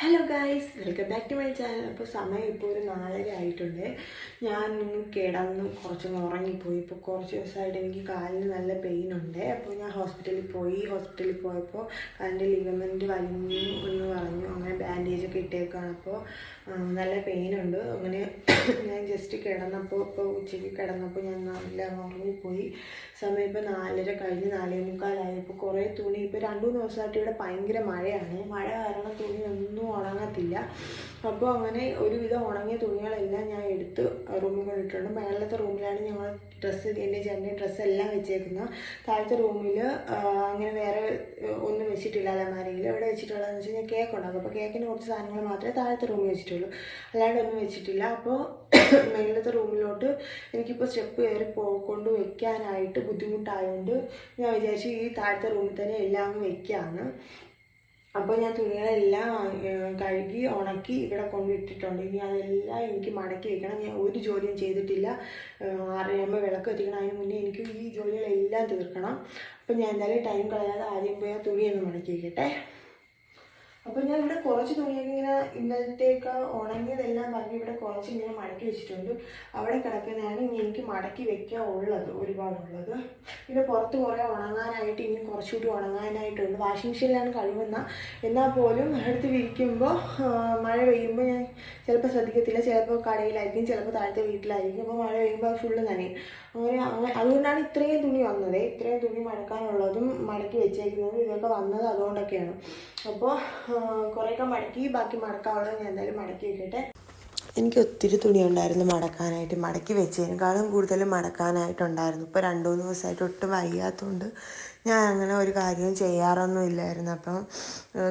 Hello guys welcome back to my channel അപ്പോൾ സമയം ഇപ്പോൾ ഒരു നാലര ആയിട്ടുണ്ട്. ഞാൻ കിടന്ന് കുറച്ചൊന്ന് ഉറങ്ങിപ്പോയി. ഇപ്പോൾ കുറച്ച് ദിവസമായിട്ട് എനിക്ക് കാലിന് നല്ല പെയിൻ ഉണ്ട്. അപ്പോൾ ഞാൻ ഹോസ്പിറ്റലിൽ പോയി. ഹോസ്പിറ്റലിൽ പോയപ്പോൾ കാലിന്റെ ലിഗമെന്റ് വലിഞ്ഞു എന്ന് പറഞ്ഞു. അങ്ങനെ ബാൻഡേജ് ഒക്കെ ഇട്ടേക്കാണ്. അപ്പോൾ നല്ല പെയിൻ ഉണ്ട്. അങ്ങനെ ജസ്റ്റ് കിടന്നപ്പോൾ ഇപ്പോൾ ഉച്ചയ്ക്ക് കിടന്നപ്പോൾ ഞാൻ നല്ല ഉറങ്ങിപ്പോയി. സമയം ഇപ്പോൾ നാലര കഴിഞ്ഞ് നാലേ മുക്കാലായപ്പോൾ കുറേ തുണി ഇപ്പോൾ രണ്ട് മൂന്ന് ദിവസമായിട്ട് ഇവിടെ ഭയങ്കര മഴയാണ്. മഴ കാരണം തുണി ഒന്നും ഉണങ്ങത്തില്ല. അപ്പോൾ അങ്ങനെ ഒരുവിധം ഉണങ്ങിയ തുണികളെല്ലാം ഞാൻ എടുത്ത് റൂമിൽ കൊണ്ടിട്ടുണ്ട്. മേളത്തെ റൂമിലാണ് ഞങ്ങൾ ഡ്രസ്സ് എന്റെ ചേട്ടന്റെ ഡ്രസ്സ് എല്ലാം വെച്ചേക്കുന്നത്. താഴത്തെ റൂമിൽ അങ്ങനെ വേറെ ഒന്നും വെച്ചിട്ടില്ല അലമാരയിൽ എവിടെ വെച്ചിട്ടുള്ളതെന്ന് വെച്ച് കഴിഞ്ഞാൽ കേക്ക് ഉണ്ടാക്കും അപ്പോൾ കേക്കിന് കുറച്ച് സാധനങ്ങൾ മാത്രമേ താഴത്തെ റൂമിൽ വെച്ചിട്ടുള്ളൂ. അല്ലാണ്ട് ഒന്നും വെച്ചിട്ടില്ല. അപ്പോൾ മേളത്തെ റൂമിലോട്ട് എനിക്കിപ്പോൾ സ്റ്റെപ്പ് കയറി കൊണ്ട് വെക്കാനായിട്ട് ബുദ്ധിമുട്ടായതുകൊണ്ട് ഞാൻ വിചാരിച്ചു ഈ താഴത്തെ റൂമിൽ തന്നെ എല്ലാം വെക്കാമെന്ന് അപ്പോൾ ഞാൻ തുണികളെല്ലാം കഴുകി ഉണക്കി ഇവിടെ കൊണ്ടിട്ടിട്ടുണ്ട് ഇനി അതെല്ലാം എനിക്ക് മടക്കി വെക്കണം. ഞാൻ ഒരു ജോലിയും ചെയ്തിട്ടില്ല. ആറരയാകുമ്പോൾ വിളക്ക് എത്തിക്കണം അതിന് മുന്നേ എനിക്ക് ഈ ജോലികളെല്ലാം തീർക്കണം. അപ്പോൾ ഞാൻ എന്തായാലും ടൈം കളയാതെ ആദ്യം പോയി ആ തുണിയൊന്ന് മടക്കി വെക്കട്ടെ അപ്പോൾ ഞാൻ ഇവിടെ കുറച്ച് തുണിയൊക്കെ ഇങ്ങനെ ഇന്നലത്തേക്ക് ഉണങ്ങിയതെല്ലാം പറഞ്ഞ് ഇവിടെ കുറച്ച് ഇങ്ങനെ മടക്കി വെച്ചിട്ടുണ്ട്. അവിടെ കിടക്കുന്നതാണ് ഇനി എനിക്ക് മടക്കി വെക്കാൻ ഉള്ളത് ഒരുപാടുള്ളത്. പിന്നെ പുറത്ത് കുറെ ഉണങ്ങാനായിട്ട് ഇനി കുറച്ചുകൂടി ഉണങ്ങാനായിട്ടുണ്ട് വാഷിംഗ് മെഷീനിലാണ് കഴിവുന്ന എന്നാൽ പോലും എടുത്ത് വിരിക്കുമ്പോൾ മഴ പെയ്യുമ്പോൾ ഞാൻ ചിലപ്പോൾ ശ്രദ്ധിക്കത്തില്ല. ചിലപ്പോൾ കടയിലായിരിക്കും ചിലപ്പോൾ താഴത്തെ വീട്ടിലായിരിക്കും. അപ്പോൾ മഴ പെയ്യുമ്പോൾ അത് ഫുള്ള് നനയും. അങ്ങനെ അങ്ങനെ അതുകൊണ്ടാണ് ഇത്രയും തുണി വന്നത്. ഇത്രയും തുണി മടക്കാനുള്ളതും മടക്കി വെച്ചേക്കുന്നതും ഇതൊക്കെ വന്നത് അതുകൊണ്ടൊക്കെയാണ്. അപ്പോൾ കുറേയൊക്കെ മടക്കി ബാക്കി മടക്കാവുള്ളത് ഞാൻ എന്തായാലും മടക്കി വെക്കട്ടെ. എനിക്ക് ഒത്തിരി തുണി ഉണ്ടായിരുന്നു മടക്കാനായിട്ട്. മടക്കി വെച്ചതിനേക്കാളും കൂടുതൽ മടക്കാനായിട്ടുണ്ടായിരുന്നു. ഇപ്പോൾ രണ്ട് മൂന്ന് ദിവസമായിട്ട് ഒട്ടും വയ്യാത്തതുകൊണ്ട് ഞാൻ അങ്ങനെ ഒരു കാര്യവും ചെയ്യാറൊന്നും ഇല്ലായിരുന്നു. അപ്പം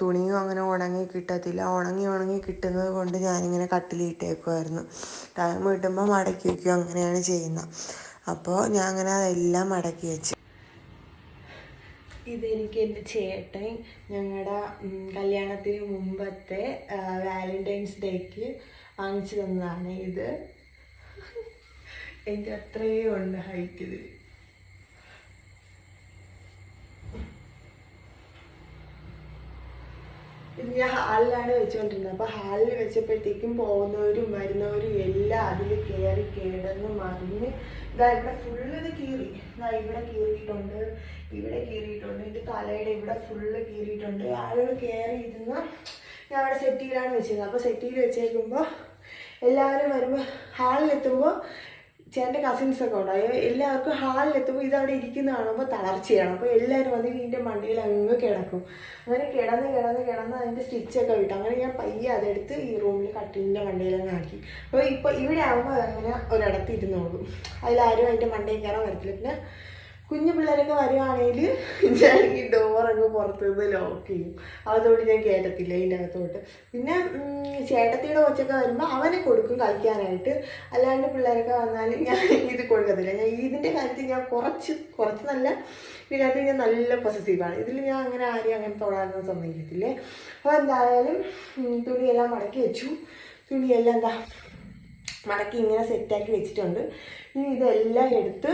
തുണിയും അങ്ങനെ ഉണങ്ങി കിട്ടത്തില്ല. ഉണങ്ങി ഉണങ്ങി കിട്ടുന്നത് കൊണ്ട് ഞാനിങ്ങനെ കട്ടിലിട്ടേക്കുമായിരുന്നു ടൈം കിട്ടുമ്പോൾ മടക്കി വയ്ക്കും അങ്ങനെയാണ് ചെയ്യുന്നത്. അപ്പോൾ ഞാൻ അങ്ങനെ അതെല്ലാം മടക്കി വെച്ചു. ഇതെനിക്ക് എന്റെ ചേട്ടൻ ഞങ്ങളുടെ കല്യാണത്തിന് മുമ്പത്തെ വാലന്റൈൻസ് ഡേക്ക് വാങ്ങിച്ചു തന്നതാണ് ഇത്. എനിക്ക് അത്രയേ ഉണ്ട് ഹൈറ്റ് ഇത് ഇത് ഞാൻ ഹാളിലാണ് വെച്ചുകൊണ്ടിരുന്നത് അപ്പോൾ ഹാളിൽ വെച്ചപ്പോഴത്തേക്കും പോകുന്നവരും വരുന്നവരും എല്ലാം അതിൽ കയറി കിടന്ന് മറിഞ്ഞ് ഇതാ ഇവിടെ ഫുള്ള് ഇത് കീറി. ഇതാ ഇവിടെ കീറിയിട്ടുണ്ട്. ഇവിടെ കീറിയിട്ടുണ്ട്. എന്റെ തലയുടെ ഇവിടെ ഫുള്ള് കീറിയിട്ടുണ്ട്. ആളുകൾ കയറി ഇരുന്ന് ഞാൻ അവിടെ സെറ്റിയിലാണ് വെച്ചിരുന്നത് അപ്പോൾ സെറ്റിയിൽ വെച്ചേക്കുമ്പോൾ എല്ലാവരും വരുമ്പോൾ ഹാളിലെത്തുമ്പോൾ ചേട്ടന്റെ കസിൻസ് ഒക്കെ ഉണ്ടാവും എല്ലാവർക്കും ഹാളിലെത്തുമ്പോൾ ഇതവിടെ ഇരിക്കുന്ന കാണുമ്പോൾ തളർച്ചയാണ്. അപ്പോൾ എല്ലാവരും വന്ന് ഇതിന്റെ മണ്ണിൽ അങ്ങ് കിടക്കും. അങ്ങനെ കിടന്ന് കിടന്ന് കിടന്ന് അതിന്റെ സ്റ്റിച്ചൊക്കെ വിട്ടു അങ്ങനെ ഞാൻ പയ്യെ അതെടുത്ത് ഈ റൂമിൽ കട്ടിലിന്റെ മണ്ടയിലങ്ങ് ആക്കി. അപ്പോൾ ഇപ്പോൾ ഇവിടെ ആകുമ്പോൾ അതങ്ങനെ ഒരിടത്ത് ഇരുന്നോളും. അതിലാരും അതിന്റെ മണ്ടയിൽ കയറാൻ വരത്തില്ല. പിന്നെ കുഞ്ഞു പിള്ളേരൊക്കെ വരുവാണെങ്കിൽ ഞാൻ ഈ ഡോർ അങ്ങ് പുറത്ത് നിന്ന് ലോക്ക് ചെയ്യും. അതോട് ഞാൻ കയറ്റത്തില്ല ഇതിന്റെ അകത്തോട്ട് പിന്നെ ചേട്ടത്തിയുടെ കൊച്ചൊക്കെ വരുമ്പോൾ അവനെ കൊടുക്കും കളിക്കാനായിട്ട്. അല്ലാണ്ട് പിള്ളേരൊക്കെ വന്നാൽ ഞാൻ ഇത് കൊടുക്കത്തില്ല. ഞാൻ ഇതിന്റെ കാര്യത്തിൽ ഞാൻ കുറച്ച് കുറച്ച് നല്ല ഇതിന്റെ കാര്യത്തിൽ ഞാൻ നല്ല പോസിറ്റീവാണ് ഇതിൽ ഞാൻ അങ്ങനെ ആരെയും അങ്ങനെ തൊടാനൊന്നും സമ്മതിക്കത്തില്ലേ. അപ്പോൾ എന്തായാലും തുണിയെല്ലാം മടക്കി വെച്ചു. തുണിയെല്ലാം എന്താ മടക്കി ഇങ്ങനെ സെറ്റാക്കി വെച്ചിട്ടുണ്ട്. ഇനി ഇതെല്ലാം എടുത്ത്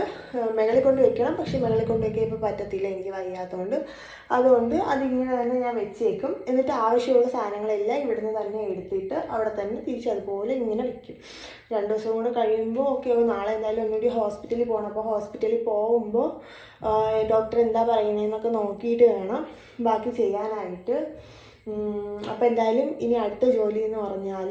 മുകളിൽ കൊണ്ട് വെക്കണം. പക്ഷേ മുകളിൽ കൊണ്ട് വെക്കാൻ ഇപ്പോൾ പറ്റത്തില്ല എനിക്ക് വയ്യാത്തതുകൊണ്ട് അതുകൊണ്ട് അതിങ്ങനെ തന്നെ ഞാൻ വെച്ചേക്കും. എന്നിട്ട് ആവശ്യമുള്ള സാധനങ്ങളെല്ലാം ഇവിടുന്ന് തന്നെ എടുത്തിട്ട് അവിടെ തന്നെ തിരിച്ച് അതുപോലെ ഇങ്ങനെ വെക്കും. രണ്ട് ദിവസം കൂടെ കഴിയുമ്പോൾ ഓക്കെ ആവും നാളെ എന്തായാലും ഒന്നുകൂടി ഹോസ്പിറ്റലിൽ പോകണം. അപ്പോൾ ഹോസ്പിറ്റലിൽ പോകുമ്പോൾ ഡോക്ടർ എന്താ പറയുന്നതെന്നൊക്കെ നോക്കിയിട്ട് വേണം. ബാക്കി ചെയ്യാനായിട്ട്. അപ്പോൾ എന്തായാലും ഇനി അടുത്ത ജോലി എന്ന് പറഞ്ഞാൽ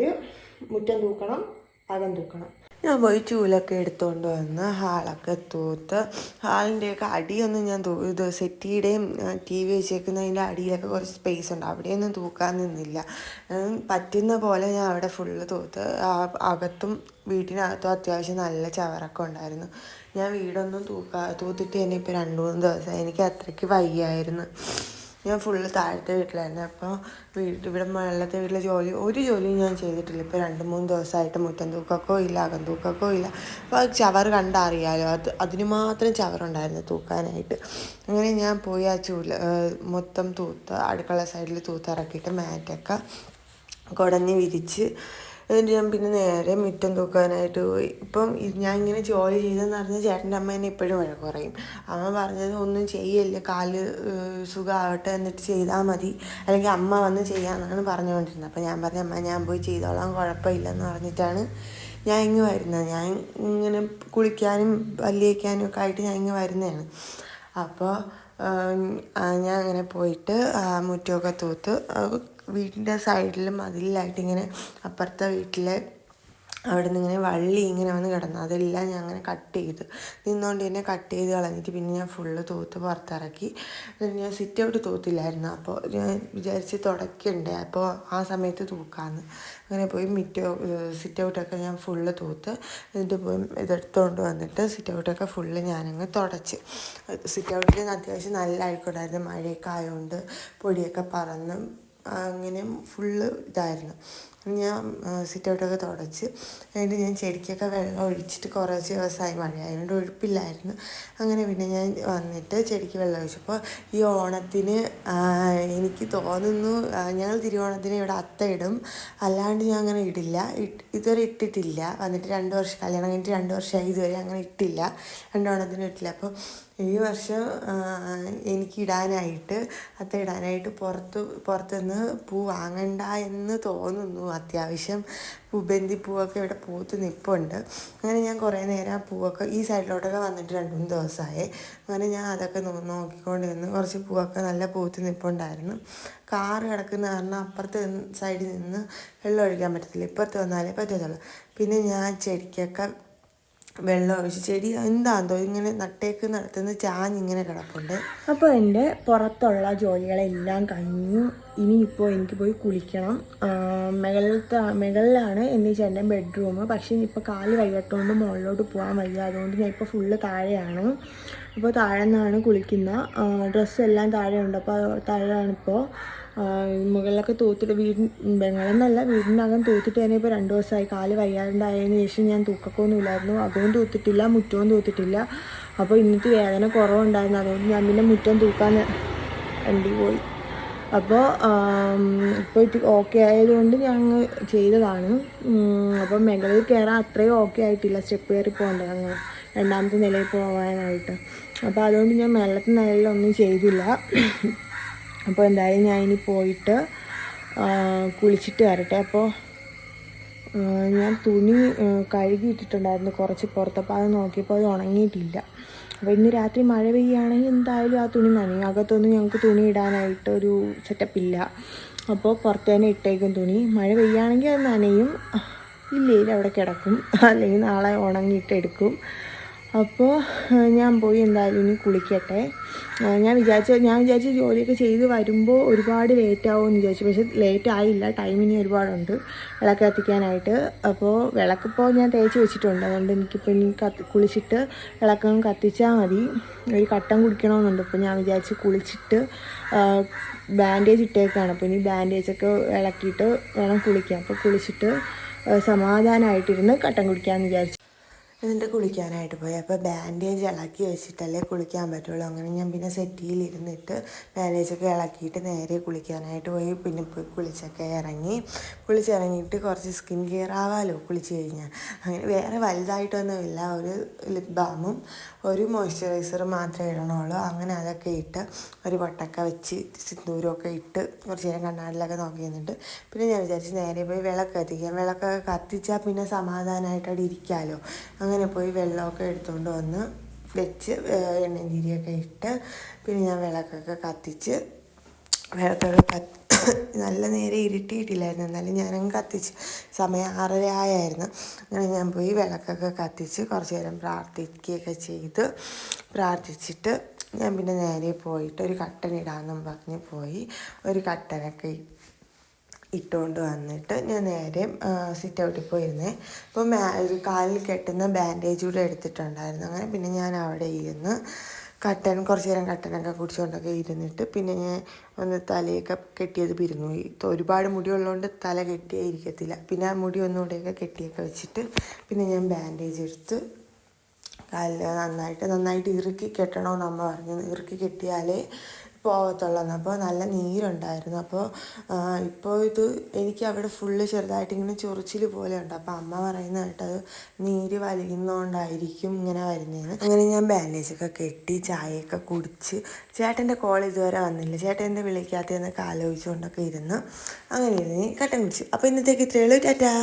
മുറ്റം തൂക്കണം. അകം തൂക്കണം ഞാൻ പോയി ചൂലൊക്കെ എടുത്തുകൊണ്ട് വന്ന് ഹാളൊക്കെ തൂത്ത് ഹാളിന്റെയൊക്കെ അടിയൊന്നും ഞാൻ തൂ ഇത് സെറ്റിയുടെയും ടി വി വെച്ചേക്കുന്നതിന്റെ അടിയിലൊക്കെ കുറച്ച് സ്പേസ് ഉണ്ട്. അവിടെയൊന്നും തൂക്കാൻ നിന്നില്ല. പറ്റുന്ന പോലെ ഞാൻ അവിടെ ഫുള്ള് തൂത്ത് അകത്തും വീട്ടിനകത്തും അത്യാവശ്യം നല്ല ചവറൊക്കെ ഉണ്ടായിരുന്നു. ഞാൻ വീടൊന്നും തൂക്കാ തൂത്തിട്ട് തന്നെ ഇപ്പോൾ രണ്ട് മൂന്ന് ദിവസം. എനിക്ക് അത്രയ്ക്ക് വയ്യായിരുന്നു. ഞാൻ ഫുള്ള് താഴത്തെ വീട്ടിലായിരുന്നു. അപ്പോൾ വീട് ഇവിടെ മഴത്തെ വീട്ടിലെ ജോലി ഒരു ജോലിയും ഞാൻ ചെയ്തിട്ടില്ല. ഇപ്പോൾ രണ്ട് മൂന്ന് ദിവസമായിട്ട് മുറ്റം തൂക്കക്കോ ഇല്ല അകം തൂക്കക്കോ ഇല്ല. അപ്പോൾ ചവർ കണ്ടറിയാലോ? അത് അതിന് മാത്രം ചവറുണ്ടായിരുന്നു തൂക്കാനായിട്ട്. അങ്ങനെ ഞാൻ പോയി ആ ചൂല മൊത്തം തൂത്ത് അടുക്കള സൈഡിൽ തൂത്തിറക്കിയിട്ട് മാറ്റൊക്കെ കുടഞ്ഞ് വിരിച്ച് എന്നിട്ട് ഞാൻ പിന്നെ നേരെ മുറ്റം തൂക്കാനായിട്ട് പോയി. ഇപ്പം ഞാൻ ഇങ്ങനെ ജോലി ചെയ്തെന്ന് പറഞ്ഞ ചേട്ടന്റെ അമ്മ എന്നെ ഇപ്പോഴും വഴക്ക് പറയും അമ്മ പറഞ്ഞത് ഒന്നും ചെയ്യല്ല കാൽ സുഖമാവട്ടെ എന്നിട്ട് ചെയ്താൽ മതി. അല്ലെങ്കിൽ അമ്മ വന്ന് ചെയ്യാമെന്നാണ് പറഞ്ഞുകൊണ്ടിരുന്നത്. അപ്പോൾ ഞാൻ പറഞ്ഞ അമ്മ ഞാൻ പോയി ചെയ്തോളാം കുഴപ്പമില്ലെന്ന് പറഞ്ഞിട്ടാണ് ഞാൻ ഇങ്ങ് വരുന്നത്. ഞാൻ ഇങ്ങനെ കുളിക്കാനും പല്ല് തേക്കാനും ഒക്കെ ആയിട്ട് ഞാൻ ഇങ്ങ് വരുന്നതാണ്. അപ്പോൾ ഞാൻ അങ്ങനെ പോയിട്ട് മുറ്റമൊക്കെ തൂത്ത് ആ, വീടിന്റെ സൈഡിലും മതിലിലായിട്ട് ഇങ്ങനെ അപ്പുറത്തെ വീട്ടിലെ അവിടെ നിന്ന് ഇങ്ങനെ വള്ളി ഇങ്ങനെ വന്ന് കിടന്നു. അതെല്ലാം ഞാൻ അങ്ങനെ കട്ട് ചെയ്ത്. നിന്നുകൊണ്ട് തന്നെ കട്ട് ചെയ്ത് കളഞ്ഞിട്ട് പിന്നെ ഞാൻ ഫുള്ള് തൂത്ത് പുറത്തിറക്കി. ഞാൻ സിറ്റ് ഔട്ട് തൂത്തില്ലായിരുന്നു. അപ്പോൾ ഞാൻ വിചാരിച്ച് തുടക്കണ്ടേ? അപ്പോൾ ആ സമയത്ത് തൂക്കാമെന്ന് അങ്ങനെ പോയി മിറ്റോ സിറ്റ് ഔട്ടൊക്കെ ഞാൻ ഫുള്ള് തൂത്ത് എന്നിട്ട് പോയി ഇതെടുത്തുകൊണ്ട് വന്നിട്ട് സിറ്റ് ഔട്ടൊക്കെ ഫുള്ള് ഞാനങ്ങ് തുടച്ച്. സിറ്റ് ഔട്ടിൽ അത്യാവശ്യം നല്ല അഴുക്കുണ്ടായിരുന്നു മഴയൊക്കെ ആയതുകൊണ്ട് പൊടിയൊക്കെ പറന്ന് അങ്ങനെ ഫുള്ള് ഇതായിരുന്നു. ഞാൻ സിറ്റൗട്ടൊക്കെ തുടച്ച്. എന്നിട്ട് ഞാൻ ചെടിക്കൊക്കെ വെള്ളം ഒഴിച്ചിട്ട് കുറച്ച് ദിവസമായി മഴ ആയതുകൊണ്ട് ഒഴുപ്പില്ലായിരുന്നു. അങ്ങനെ പിന്നെ ഞാൻ വന്നിട്ട് ചെടിക്ക് വെള്ളം ഒഴിച്ചപ്പോൾ ഈ ഓണത്തിന് എനിക്ക് തോന്നുന്നു ഞങ്ങൾ തിരുവോണത്തിന് ഇവിടെ അത്ത ഇടും. അല്ലാണ്ട് ഞാൻ അങ്ങനെ ഇടില്ല. ഇതുവരെ ഇട്ടിട്ടില്ല. വന്നിട്ട് രണ്ട് വർഷം കല്യാണം കഴിഞ്ഞിട്ട് രണ്ട് വർഷമായി ഇതുവരെ അങ്ങനെ ഇട്ടില്ല. രണ്ട് ഓണത്തിന് ഇട്ടില്ല. അപ്പോൾ ഈ വർഷം എനിക്ക് ഇടാനായിട്ട് അത്ത ഇടാനായിട്ട് പുറത്ത് പുറത്തുനിന്ന് പൂ വാങ്ങണ്ട എന്ന് തോന്നുന്നു. അത്യാവശ്യം ബന്ദിപ്പൂവൊക്കെ ഇവിടെ പൂത്ത് നിൽപ്പുണ്ട് അങ്ങനെ ഞാൻ കുറേ നേരം ആ പൂവൊക്കെ ഈ സൈഡിലോട്ടൊക്കെ വന്നിട്ട് രണ്ട് മൂന്ന് ദിവസമായി അങ്ങനെ ഞാൻ അതൊക്കെ നോക്കിക്കൊണ്ട് നിന്ന് കുറച്ച് പൂവൊക്കെ നല്ല പൂത്ത് നിൽപ്പുണ്ടായിരുന്നു കാറ് കിടക്കുന്ന കാരണം അപ്പുറത്ത് സൈഡിൽ നിന്ന് വെള്ളം ഒഴിക്കാൻ പറ്റത്തില്ല. ഇപ്പുറത്ത് വന്നാലേ പറ്റത്തുള്ളൂ. പിന്നെ ഞാൻ ചെടിക്കൊക്കെ വെള്ളം ഒഴിച്ച് ചെടി എന്താന്തോ ഇങ്ങനെ നട്ടേക്ക് നടത്തുന്ന ചാഞ്ഞിങ്ങനെ കിടപ്പുണ്ട്. അപ്പോൾ എന്റെ പുറത്തുള്ള ജോലികളെല്ലാം കഴിഞ്ഞു. ഇനിയിപ്പോൾ എനിക്ക് പോയി കുളിക്കണം. മുകളിലത്തെ മുകളിലാണ് എന്റെ ചേട്ടന്റെ ബെഡ്റൂം. പക്ഷേ ഇപ്പോൾ കാൽ വയ്യാത്തതുകൊണ്ട് മുകളിലോട്ട് പോകാൻ വയ്യ. അതുകൊണ്ട് ഞാൻ ഇപ്പോൾ ഫുള്ള് താഴെയാണ്. അപ്പോൾ താഴെ നിന്നാണ് കുളിക്കുന്ന ഡ്രസ്സെല്ലാം താഴെയുണ്ട്. അപ്പോൾ താഴെയാണിപ്പോൾ മുകളിലൊക്കെ തൂത്തിട്ട് വീട് ബംഗളെന്നല്ല വീടിനകം തൂത്തിട്ട് തന്നെ ഇപ്പോൾ രണ്ട് ദിവസമായി കാൽ വയ്യാണ്ടായതിന് ശേഷം ഞാൻ തൂക്കക്കൊന്നും ഇല്ലായിരുന്നു. അകവും തൂത്തിട്ടില്ല മുറ്റവും തൂത്തിട്ടില്ല. അപ്പോൾ ഇന്നത്തെ വേദന കുറവുണ്ടായിരുന്നു. അതുകൊണ്ട് ഞാൻ പിന്നെ മുറ്റം തൂക്കാൻ വണ്ടി പോയി. അപ്പോൾ ഇപ്പോൾ ഇത് ഓക്കെ ആയതുകൊണ്ട് അങ്ങ് ചെയ്തതാണ്. അപ്പോൾ മുകളിൽ കയറാൻ അത്രയും ഓക്കെ ആയിട്ടില്ല. സ്റ്റെപ്പ് കയറി പോകണ്ടേ അങ്ങ് രണ്ടാമത്തെ നിലയിൽ പോകാനായിട്ട് അപ്പോൾ അതുകൊണ്ട് ഞാൻ മേളത്തെ നിലയിലൊന്നും ചെയ്തില്ല. അപ്പോൾ എന്തായാലും ഞാൻ ഇനി പോയിട്ട് കുളിച്ചിട്ട് വരട്ടെ. അപ്പോൾ ഞാൻ തുണി കഴുകി കഴുകിയിട്ടിട്ടുണ്ടായിരുന്നു കുറച്ച് പുറത്തപ്പോൾ അത് നോക്കിയപ്പോൾ അത് ഉണങ്ങിയിട്ടില്ല. അപ്പോൾ ഇന്ന് രാത്രി മഴ പെയ്യുകയാണെങ്കിൽ എന്തായാലും ആ തുണി നനയും. അകത്തൊന്നും ഞങ്ങൾക്ക് തുണി ഇടാനായിട്ട് ഒരു സെറ്റപ്പ് ഇല്ല. അപ്പോൾ പുറത്ത് തന്നെ ഇട്ടേക്കും തുണി. മഴ പെയ്യുകയാണെങ്കിൽ അത് നനയും. ഇല്ലെങ്കിൽ അവിടെ കിടക്കും. അല്ലെങ്കിൽ നാളെ ഉണങ്ങിയിട്ട് എടുക്കും. അപ്പോൾ ഞാൻ പോയി എന്തായാലും ഇനി കുളിക്കട്ടെ. ഞാൻ വിചാരിച്ച ഞാൻ വിചാരിച്ച ജോലിയൊക്കെ ചെയ്ത് വരുമ്പോൾ ഒരുപാട് ലേറ്റ് ആവുമെന്ന് വിചാരിച്ചു. പക്ഷേ ലേറ്റ് ആയില്ല. ടൈം ഇനി ഒരുപാടുണ്ട്. വിളക്ക് കത്തിക്കാനായിട്ട്. അപ്പോൾ വിളക്കിപ്പോൾ ഞാൻ തേച്ച് വെച്ചിട്ടുണ്ട്. അതുകൊണ്ട് എനിക്കിപ്പോൾ ഇനി കത്തി കുളിച്ചിട്ട് വിളക്കം കത്തിച്ചാൽ മതി. ഒരു കട്ടം കുടിക്കണമെന്നുണ്ട്. അപ്പോൾ ഞാൻ വിചാരിച്ച് കുളിച്ചിട്ട് ബാൻഡേജ് ഇട്ടേക്കാണ്. അപ്പോൾ ഇനി ബാൻഡേജൊക്കെ ഇളക്കിയിട്ട് വേണം കുളിക്കാം അപ്പോൾ കുളിച്ചിട്ട് സമാധാനമായിട്ടിരുന്ന് കട്ടൻ കുടിക്കാമെന്ന് വിചാരിച്ചു. എന്നിട്ട് കുളിക്കാനായിട്ട് പോയി. അപ്പോൾ ബാൻഡേജ് ഇളക്കി വെച്ചിട്ടല്ലേ കുളിക്കാൻ പറ്റുള്ളൂ. അങ്ങനെ ഞാൻ പിന്നെ സെറ്റിയിൽ ഇരുന്നിട്ട് ബാൻഡേജൊക്കെ ഇളക്കിയിട്ട് നേരെ കുളിക്കാനായിട്ട് പോയി. പിന്നെ പോയി കുളിച്ചൊക്കെ ഇറങ്ങി. കുളിച്ചിറങ്ങിയിട്ട് കുറച്ച് സ്കിൻ കെയർ ആവാമല്ലോ കുളിച്ച് കഴിഞ്ഞാൽ. അങ്ങനെ വേറെ വലുതായിട്ടൊന്നുമില്ല. ഒരു ലിപ് ബാമും ഒരു മോയ്സ്ചറൈസർ മാത്രമേ ഇടണുള്ളൂ. അങ്ങനെ അതൊക്കെ ഇട്ട് ഒരു പൊട്ടൊക്കെ വെച്ച് സിന്ദൂരമൊക്കെ ഇട്ട് കുറച്ച് നേരം കണ്ണാടിലൊക്കെ നോക്കി നിന്നിട്ട് പിന്നെ ഞാൻ വിചാരിച്ച് നേരെ പോയി വിളക്ക് കത്തിക്കാം. വിളക്കൊക്കെ കത്തിച്ചാൽ പിന്നെ സമാധാനമായിട്ട് അവിടെ ഇരിക്കാമല്ലോ അങ്ങനെ പോയി വെള്ളമൊക്കെ എടുത്തുകൊണ്ട് വന്ന് വെച്ച് എണ്ണയും ഇട്ട് പിന്നെ ഞാൻ വിളക്കൊക്കെ കത്തിച്ച് വിളക്കൊക്കെ കത്തി നല്ല നേരെ ഇരുട്ടിയിട്ടില്ലായിരുന്നു. എന്നാലും ഞാനങ്ങ് കത്തിച്ച് സമയം ആറര ആയായിരുന്നു. അങ്ങനെ ഞാൻ പോയി വിളക്കൊക്കെ കത്തിച്ച് കുറച്ച് നേരം പ്രാർത്ഥിക്കുകയൊക്കെ ചെയ്ത് പ്രാർത്ഥിച്ചിട്ട് ഞാൻ പിന്നെ നേരെ പോയിട്ട് ഒരു കട്ടൻ ഇടാമെന്നും പറഞ്ഞ് പോയി. ഒരു കട്ടനൊക്കെ ഇ- ഇട്ടുകൊണ്ട് വന്നിട്ട് ഞാൻ നേരെ സിറ്റ് ഔട്ടിൽ പോയിരുന്നേ. അപ്പോൾ ഒരു കാലിൽ കെട്ടുന്ന ബാൻഡേജ് കൂടെ എടുത്തിട്ടുണ്ടായിരുന്നു അങ്ങനെ. പിന്നെ ഞാൻ അവിടെ ഇരുന്ന് കട്ടൻ കുറച്ച് നേരം കട്ടനൊക്കെ കുടിച്ചുകൊണ്ടൊക്കെ ഇരുന്നിട്ട് പിന്നെ ഞാൻ ഒന്ന് തലയൊക്കെ കെട്ടിയത് പിരിഞ്ഞു. ഒരുപാട് ഒരുപാട് മുടിയുള്ളതുകൊണ്ട് തല കെട്ടിയേ ഇരിക്കത്തില്ല. പിന്നെ ആ മുടി ഒന്നുകൂടെയൊക്കെ കെട്ടിയൊക്കെ വെച്ചിട്ട് പിന്നെ ഞാൻ ബാൻഡേജ് എടുത്ത് കാലിൽ നന്നായിട്ട് നന്നായിട്ട് ഇറുക്കി കെട്ടണമെന്ന് അമ്മ പറഞ്ഞു. ഇറുക്കി കെട്ടിയാലേ പോകത്തുള്ളൂ അപ്പോൾ നല്ല നീരുണ്ടായിരുന്നു. അപ്പോൾ ഇപ്പോൾ ഇത് എനിക്ക് അവിടെ ഫുള്ള് ചെറുതായിട്ട് ഇങ്ങനെ ചൊറിച്ചിൽ പോലെ ഉണ്ട് അപ്പോൾ അമ്മ പറയുന്ന കേട്ടത് നീര് വലിയുന്നതുകൊണ്ടായിരിക്കും ഇങ്ങനെ വരുന്നതെന്ന് അങ്ങനെ ഞാൻ ബാൻഡേജൊക്കെ കെട്ടി ചായയൊക്കെ കുടിച്ച് ചേട്ടന്റെ കോൾ ഇതുവരെ വന്നില്ല. ചേട്ടൻ എന്നെ വിളിക്കാത്തതെന്നൊക്കെ ആലോചിച്ചുകൊണ്ടൊക്കെ ഇരുന്ന് അങ്ങനെ ഇരുന്ന് കട്ടൻ കുടിച്ചു. അപ്പോൾ ഇന്നത്തേക്ക് ഇത്രയുള്ളൂ ടാറ്റാ.